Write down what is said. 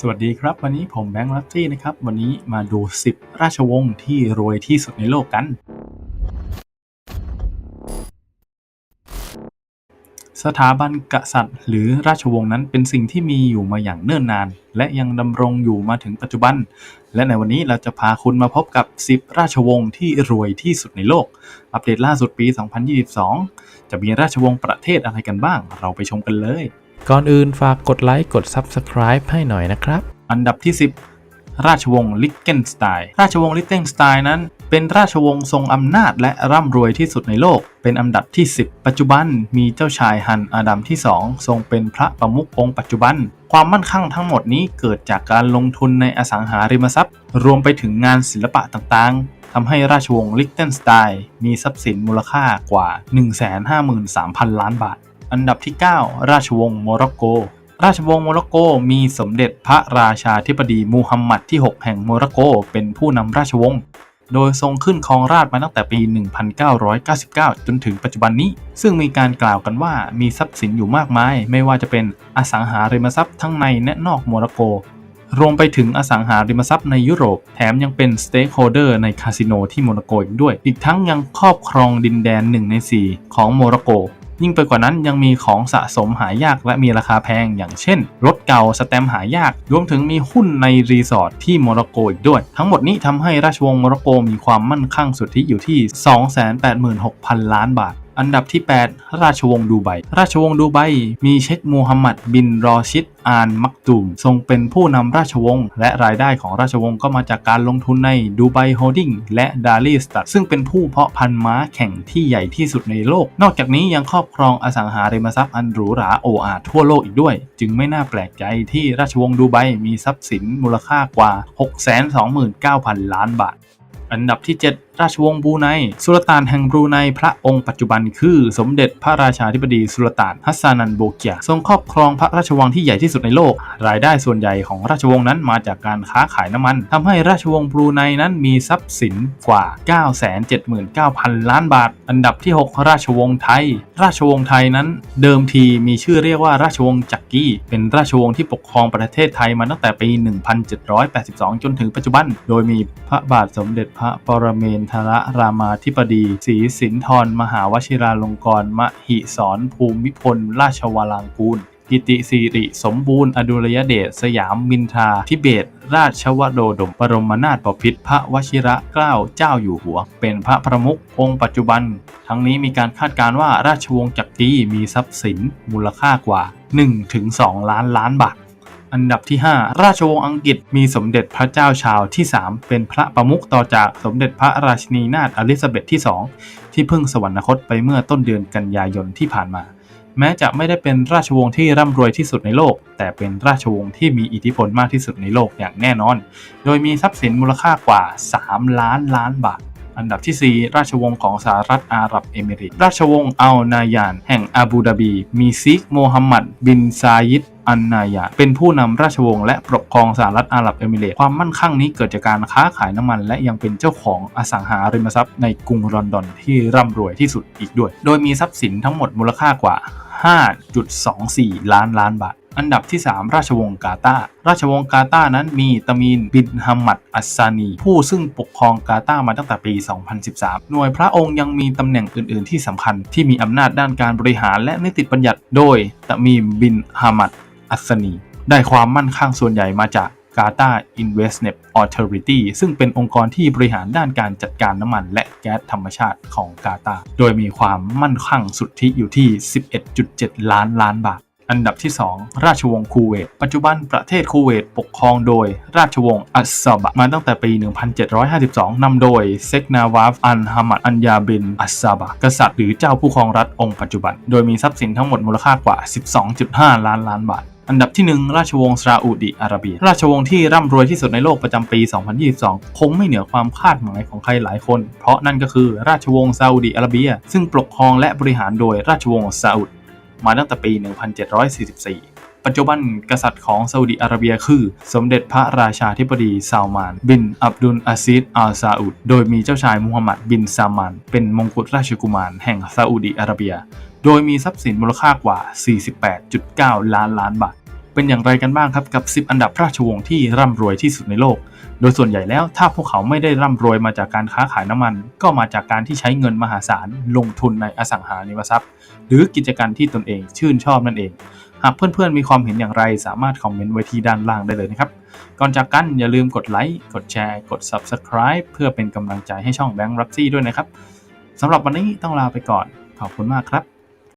สวัสดีครับ วันนี้ผมแบงค์ลัตตี้นะครับ วันนี้มาดู 10 ราชวงศ์ที่รวยที่สุดในโลกกัน สถาบันกษัตริย์ หรือราชวงศ์นั้นเป็นสิ่งที่มีอยู่มาอย่างเนิ่นนาน และยังดำรงอยู่มาถึงปัจจุบัน และในวันนี้เราจะพาคุณมาพบกับ 10 ราชวงศ์ที่รวยที่สุดในโลก อัปเดตล่าสุดปี 2022 จะมีราชวงศ์ประเทศอะไรกันบ้าง เราไปชมกันเลย ก่อนอื่นฝากกดไลค์กด Subscribe ให้หน่อยนะครับ อันดับที่ 10 ราชวงศ์ลิกเกนสไตน์ราชวงศ์ลิกเกนสไตน์นั้น เป็นราชวงศ์ทรงอำนาจและร่ำรวยที่สุดในโลก เป็นอันดับที่ 10 ปัจจุบันมีเจ้าชายฮันอาดัมที่ 2 ทรงเป็นพระประมุของค์ปัจจุบัน ความมั่นคงทั้งหมดนี้เกิดจากการลงทุนในอสังหาริมทรัพย์ รวมไปถึงงานศิลปะต่างๆทำให้ราชวงศ์ลิกเทนสไตน์มีทรัพย์สินมูลค่ากว่า 153,000 ล้านบาท อันดับที่ 9 ราชวงศ์โมร็อกโก ราชวงศ์โมร็อกโกมีสมเด็จพระราชาธิบดีมูฮัมหมัดที่ 6 แห่งโมร็อกโก เป็นผู้นำราชวงศ์โดยทรงขึ้นครองราชมาตั้งแต่ปี 1999 จนถึงปัจจุบันนี้ ซึ่งมีการกล่าวกันว่ามีทรัพย์สินอยู่มากมาย ไม่ว่าจะเป็นอสังหาริมทรัพย์ทั้งในและนอกโมร็อกโก รวมไปถึงอสังหาริมทรัพย์ในยุโรป แถมยังเป็นสเต็กโฮเดอร์ในคาสิโนที่โมร็อกโกอีกด้วย อีกทั้งยังครอบครองดินแดน 1 ใน 4 ของโมร็อกโก ยิ่งไปกว่านั้นยังมีของสะสมหายากและมีราคาแพง อย่างเช่น รถเก่าสแตมหายาก รวมถึงมีหุ้นในรีสอร์ทที่โมร็อกโกอีกด้วย ทั้งหมดนี้ทำให้ราชวงศ์โมร็อกโกมีความมั่นคงสุทธิอยู่ที่ 286,000 ล้านบาท อันดับที่ 8 ราชวงศ์ดูไบ ราชวงศ์ดูไบ มีเชคมูฮัมหมัดบินรอชิดอานมักตูมทรงเป็นผู้นำราชวงศ์และรายได้ของราชวงศ์ก็มาจากการลงทุนในดูไบโฮดิ้งและดาลีสตัดซึ่งเป็นผู้เพาะพันธุ์ม้าแข่งที่ใหญ่ที่สุดในโลก นอกจากนี้ยังครอบครองอสังหาริมทรัพย์อันหรูหราโออาทั่วโลกอีกด้วย จึงไม่น่าแปลกใจที่ราชวงศ์ดูไบมีทรัพย์สินมูลค่ากว่า 629,000 ล้านบาท อันดับที่ 7 ราชวงศ์บรูไน สุลต่านแห่งบรูไนพระองค์ปัจจุบันคือสมเด็จพระราชาธิบดีสุลต่านฮัสซานันโบเกียทรงครอบครองพระราชวังที่ใหญ่ที่สุดในโลก รายได้ส่วนใหญ่ของราชวงศ์นั้นมาจากการค้าขายน้ำมันทำให้ราชวงศ์บรูไนนั้นมีทรัพย์สินกว่า 979,000 ล้านบาท อันดับที่ 6 ราชวงศ์ไทย ราชวงศ์ไทยนั้น เดิมทีมีชื่อเรียกว่าราชวงศ์จักรีเป็นราชวงศ์ที่ปกครองประเทศไทยมาตั้งแต่ปี 1782 จนถึงปัจจุบัน โดยมีพระบาทสมเด็จพระปรเมนทรรามาธิบดีศรีสินธรมหาวชิราลงกรณมหิสรภูมิพล ราชวรางกูลกิติสิริสมบูรณ์อดุลยเดชสยามมินทราทิเบต ราชวโดดมบรมนาถบพิตรพระวชิระเกล้าเจ้าอยู่หัว เป็นพระประมุของค์ปัจจุบัน ทั้งนี้มีการคาดการณ์ว่าราชวงศ์จักรีมีทรัพย์สินมูลค่ากว่า 1-2 ล้านล้านบาท อันดับที่ 5 ราชวงศ์อังกฤษมีสมเด็จพระเจ้าชาวที่ 3 เป็นพระประมุขต่อจากสมเด็จพระราชินีนาถอลิซาเบธที่ 2 ที่เพิ่งสวรรคตไปเมื่อต้นเดือนกันยายนที่ผ่านมา แม้จะไม่ได้เป็นราชวงศ์ที่ร่ำรวยที่สุดในโลก แต่เป็นราชวงศ์ที่มีอิทธิพลมากที่สุดในโลกอย่างแน่นอน โดยมีทรัพย์สินมูลค่ากว่า 3 ล้านล้านบาทอันดับที่ 4 ราชวงศ์ของสหรัฐอาหรับเอมิเรตราชวงศ์อัลนายาน แห่งอาบูดาบี มีซิกโมฮัมหมัด บินซายิด อันนายาเป็นผู้นำราชวงศ์และปกครองสหรัฐอาหรับเอมิเรตส์ความมั่นคงนี้เกิดจากการค้าขายน้ำมัน และยังเป็นเจ้าของอสังหาริมทรัพย์ในกรุงลอนดอนที่ร่ำรวยที่สุดอีกด้วย โดยมีทรัพย์สินทั้งหมดมูลค่ากว่า 5.24 ล้านล้านบาทอันดับที่ 3 ราชวงศ์กาตาราชวงศ์กาตานั้นมีตามีนบินฮัมมัดอัสซานี ผู้ซึ่งปกครองกาตามาตั้งแต่ปี 2013 หน่วยพระองค์ยังมีตำแหน่งอื่น ๆ ที่สำคัญที่มีอำนาจด้านการบริหารและนิติบัญญัติ โดยตามีนบินฮัมมัด อัสนี ได้ความมั่นคงส่วนใหญ่มาจากกาตา Investment Authority ซึ่งเป็นองค์กรที่บริหารด้านการจัดการน้ำมันและแก๊สธรรมชาติของกาตา โดยมีความมั่นคงสุทธิอยู่ที่ 11.7 ล้านล้านบาท อันดับที่ 2 ราชวงศ์คูเวต ปัจจุบันประเทศคูเวตปกครองโดยราชวงศ์อัสซาบะมาตั้งแต่ปี 1752 นำโดยเซกนาวาฟอันฮามัดอันยาบินอัสซาบะกษัตริย์หรือเจ้าผู้ครองรัฐองค์ปัจจุบัน โดยมีทรัพย์สินทั้งหมดมูลค่ากว่า 12.5 ล้านล้านบาท อันดับที่ 1 ราชวงศ์ซาอุดิอาระเบีย ราชวงศ์ที่ร่ำรวยที่สุดในโลกประจำปี 2022 คงไม่เหนือความคาดหมายของใครหลายคน เพราะนั่นก็คือราชวงศ์ซาอุดิอาระเบีย ซึ่งปกครองและบริหารโดยราชวงศ์ซาอุดมาตั้งแต่ปี 1744 ปัจจุบันกษัตริย์ของซาอุดิอาระเบียคือ สมเด็จพระราชาธิบดีซาลมาน บินอับดุลอาซิดอัลซาอุด โดยมีเจ้าชายมูฮัมหมัดบินซามานเป็นมงกุฎราชกุมารแห่งซาอุดิอาระเบีย โดยมีทรัพย์สินมูลค่ากว่า 48.9 ล้านล้านบาท เป็นอย่างไรกันบ้างครับกับ 10 อันดับราชวงศ์ที่ร่ำรวยที่สุดในโลก โดยส่วนใหญ่แล้วถ้าพวกเขาไม่ได้ร่ำรวยมาจากการค้าขายน้ำมัน ก็มาจากการที่ใช้เงินมหาศาลลงทุนในอสังหาริมทรัพย์ หรือกิจการที่ตนเองชื่นชอบนั่นเอง หากเพื่อนๆมีความเห็นอย่างไรสามารถคอมเมนต์ไว้ที่ด้านล่างได้เลยนะครับ ก่อนจากกันอย่าลืมกดไลค์กดแชร์ กด Subscribe เพื่อเป็นกำลังใจให้ช่องแบงค์รับซี่ด้วยนะครับสำหรับวันนี้ต้องลาไปก่อนขอบคุณมากครับ